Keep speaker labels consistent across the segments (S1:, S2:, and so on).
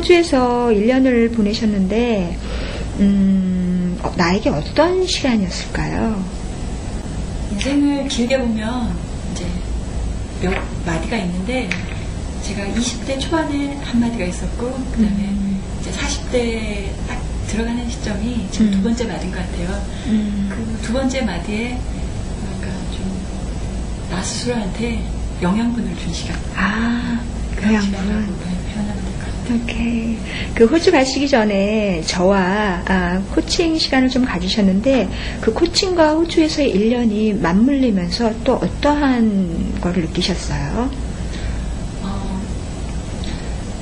S1: 호주에서 1년을 보내셨는데, 음, 어, 나에게 어떤 시간이었을까요?
S2: 인생을 길게 보면 이제 몇 마디가 있는데 제가 20대 초반에 한 마디가 있었고 그 다음에
S1: 음.
S2: 이제 40대 딱 들어가는 시점이 지금
S1: 음.
S2: 두 번째 마디인 것 같아요.
S1: 음,
S2: 그두 번째 마디에 나 스스로한테 영양분을 준 시간.
S1: 아, 그 양반은. 오케이. 그 호주 가시기 전에 저와 아, 코칭 시간을 좀 가지셨는데 그 코칭과 호주에서의 1년이 맞물리면서 또 어떠한 거를 느끼셨어요?
S2: 어,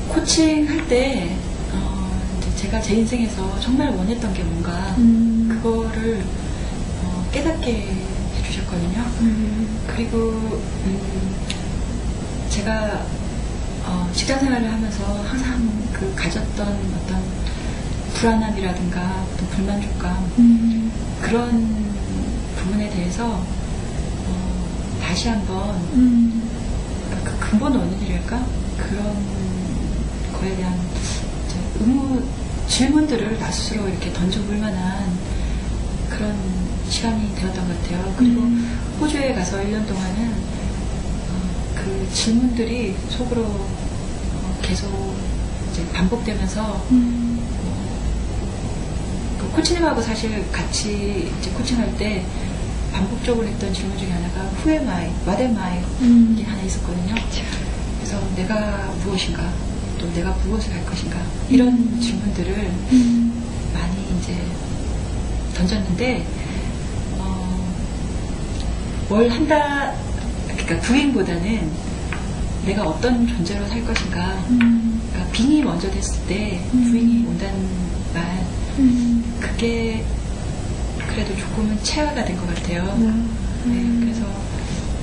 S2: 코칭 할 때, 어, 제가 제 인생에서 정말 원했던 게 뭔가,
S1: 음.
S2: 그거를 어, 깨닫게 해주셨거든요.
S1: 음.
S2: 그리고, 음, 제가 어, 직장 생활을 하면서 항상 그 가졌던 어떤 불안함이라든가 또 불만족감,
S1: 음.
S2: 그런 부분에 대해서 어, 다시 한번
S1: 음.
S2: 그 근본 원인이랄까? 그런 거에 대한 의무, 질문들을 나 스스로 이렇게 던져볼 만한 그런 시간이 되었던 것 같아요. 그리고
S1: 음.
S2: 호주에 가서 1년 동안은 어, 그 질문들이 속으로 어, 계속 이제 반복되면서
S1: 음.
S2: 그 코치님하고 사실 같이 이제 코칭할 때 반복적으로 했던 질문 중에 하나가 Who am I? What am I?
S1: 음.
S2: 이게 하나 있었거든요. 그래서 내가 무엇인가, 또 내가 무엇을 할 것인가, 이런
S1: 음.
S2: 질문들을
S1: 음.
S2: 많이 이제 던졌는데, 어, 뭘 한다, 그러니까 부인보다는 내가 어떤 존재로 살 것인가,
S1: 음.
S2: 그러니까 빙이 먼저 됐을 때
S1: 음.
S2: 부인이 온다는 말,
S1: 음.
S2: 그게 그래도 조금은 체화가 된 것 같아요. 네,
S1: 음.
S2: 그래서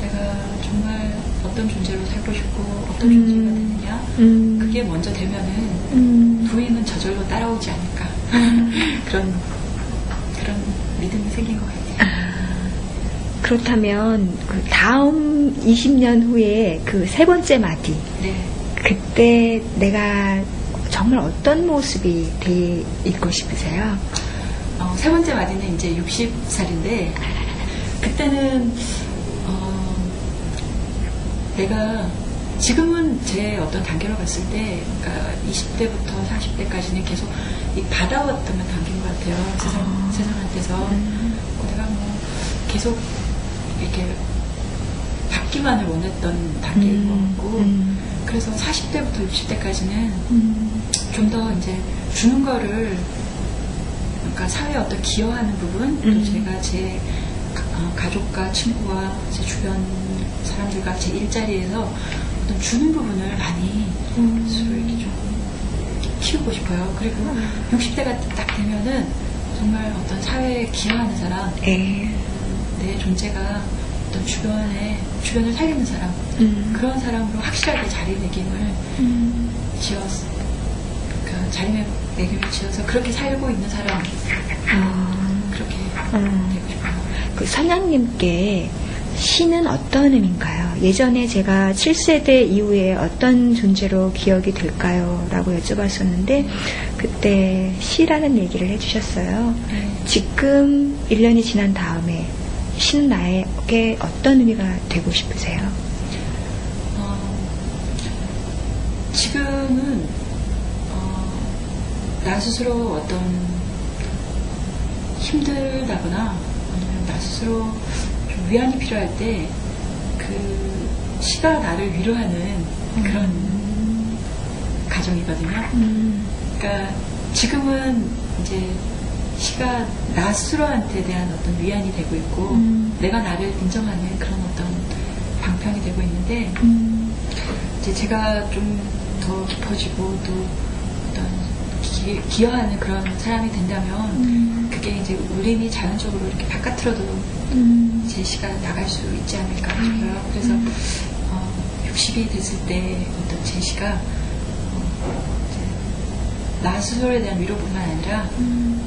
S2: 내가 정말 어떤 존재로 살고 싶고 어떤
S1: 음.
S2: 존재가 되느냐,
S1: 음.
S2: 그게 먼저 되면은
S1: 음.
S2: 부인은 저절로 따라오지 않을까 그런 그런 믿음이 생긴 것 같아요.
S1: 그렇다면 그 다음 20년 후에 그 세 번째 마디
S2: 네,
S1: 그때 내가 정말 어떤 모습이 돼 있고 싶으세요?
S2: 어, 세 번째 마디는 이제 60살인데 그때는 어, 내가 지금은 제 어떤 단계로 봤을 때 그러니까 20대부터 40대까지는 계속 이 받아왔던 단계인 것 같아요. 세상,
S1: 아.
S2: 세상한테서
S1: 음.
S2: 내가 뭐 계속 이렇게 받기만을 원했던 단계인 것 같고
S1: 음.
S2: 그래서 40대부터 60대까지는
S1: 음.
S2: 좀더 이제 주는 거를 그러니까 사회에 어떤 기여하는 부분 또
S1: 음.
S2: 제가 제 가- 어, 가족과 친구와 제 주변 사람들과 제 일자리에서 어떤 주는 부분을 많이
S1: 음.
S2: 스스로 이렇게 좀 키우고 싶어요. 그리고
S1: 음.
S2: 60대가 딱 되면은 정말 어떤 사회에 기여하는 사람,
S1: 에.
S2: 내 존재가 어떤 주변에 주변을 살리는 사람
S1: 음.
S2: 그런 사람으로 확실하게 자리매김을
S1: 음.
S2: 지어서 그 자리매김을 지어서 그렇게 살고 있는 사람
S1: 아.
S2: 그렇게
S1: 음.
S2: 되고 싶어요.
S1: 그 선양님께 시는 어떤 의미인가요? 예전에 제가 7세대 이후에 어떤 존재로 기억이 될까요? 라고 여쭤봤었는데, 그때 시라는 얘기를 해주셨어요.
S2: 네.
S1: 지금 1년이 지난 다음에 시는 나에게 어떤 의미가 되고 싶으세요?
S2: 어, 지금은 어, 나 스스로 어떤 힘들다거나 아니면 나 스스로 좀 위안이 필요할 때 그 시가 나를 위로하는 그런 가정이거든요.
S1: 음,
S2: 그러니까 지금은 이제 시가 나 스스로한테 대한 어떤 위안이 되고 있고
S1: 음.
S2: 내가 나를 인정하는 그런 어떤 방편이 되고 있는데
S1: 음,
S2: 이제 제가 좀 더 깊어지고 또 어떤 기, 기여하는 그런 사람이 된다면
S1: 음,
S2: 그게 이제 울림이 자연적으로 이렇게 바깥으로도
S1: 음,
S2: 제 시가 나갈 수 있지 않을까 싶어요. 그래서 어, 60이 됐을 때 어떤 제 시가 어, 이제 나 스스로에 대한 위로뿐만 아니라
S1: 음,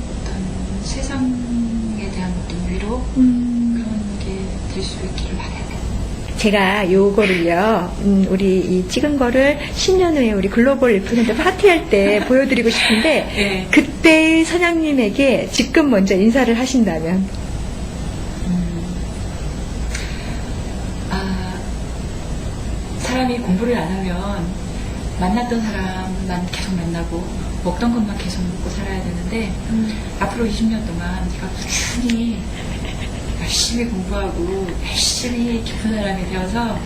S2: 세상에 대한 어떤 위로
S1: 음.
S2: 그런 게 될 수 있기를 바라요.
S1: 제가 요거를요, 음, 우리 이 찍은 거를 10년 후에 우리 글로벌 리프센터 파티할 때 보여드리고 싶은데,
S2: 네.
S1: 그때 선양님에게 지금 먼저 인사를 하신다면,
S2: 아, 사람이 공부를 안 하면 만났던 사람만 계속 만나고 먹던 것만 계속 먹고 살아야 되는데 앞으로 20년 동안 제가 꾸준히 열심히 공부하고 열심히 깊은 사람이 되어서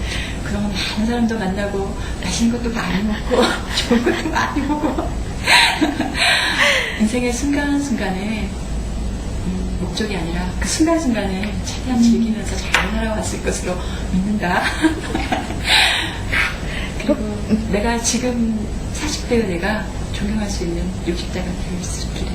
S2: 그런 많은 사람도 만나고 맛있는 것도 많이 먹고 좋은 것도 많이 보고 인생의 순간순간에 음, 목적이 아니라 그 순간순간을 최대한 즐기면서 잘 살아왔을 것으로 믿는다. 그리고 내가 지금 40대의 내가 존경할 수 있는 60대가 될수 있기를.